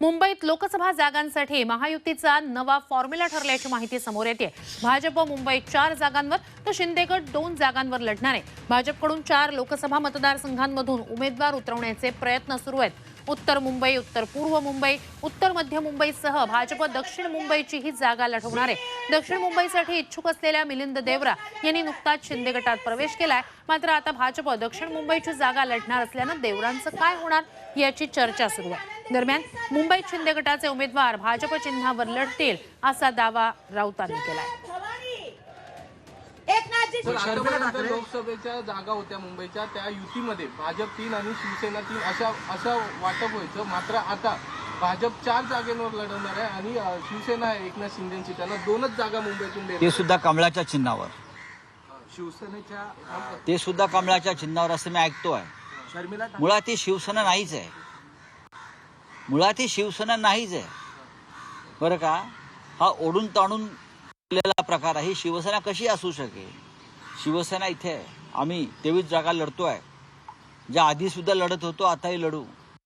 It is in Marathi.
मुंबईत लोकसभा जागांसाठी महायुतीचा नवा फॉर्म्युला ठरल्याची माहिती समोर येते. भाजप मुंबईत चार जागांवर तर शिंदेगड दोन जागांवर लढणार आहे. भाजपकडून चार लोकसभा मतदारसंघांमधून उमेदवार उतरवण्याचे प्रयत्न सुरू आहेत. उत्तर मुंबई उत्तर पूर्व मुंबई उत्तर मध्य मुंबईसह भाजप दक्षिण मुंबईची ही जागा लढवणार आहे. दक्षिण मुंबईसाठी इच्छुक असलेल्या मिलिंद देवरा यांनी नुकताच शिंदे गटात प्रवेश केलाय. मात्र आता भाजप दक्षिण मुंबईची जागा लढणार असल्यानं देवरांचं काय होणार याची चर्चा सुरू आहे. दरम्यान मुंबईत शिंदे गटाचे उमेदवार भाजप चिन्हावर लढतील असा दावा राऊतांनी केलाय. एकनाथजी तर आतापर्यंत लोकसभेच्या जागा होत्या मुंबईच्या त्या युतीमध्ये भाजप तीन आणि शिवसेना तीन अशा अशा वाटप व्हायचं. मात्र आता भाजप चार जागेवर लढवणार आहे आणि शिवसेना आहे एकनाथ शिंदेची. त्यांना दोनच जागा मुंबईतून ते सुद्धा कमळाच्या चिन्हावर. शिवसेनेच्या ते सुद्धा कमळाच्या चिन्हावर असं मी ऐकतोय. शर्मिला मुळात ही शिवसेना नाहीच आहे. मुळात ही शिवसेना नाहीच आहे. बरं का? हा ओढून ताणून केलेला प्रकार आहे. शिवसेना कशी असू शकेल? शिवसेना इथे आहे. आम्ही तेवीस जागा लढतोय. ज्या आधी सुद्धा लढत होतो आताही लढू.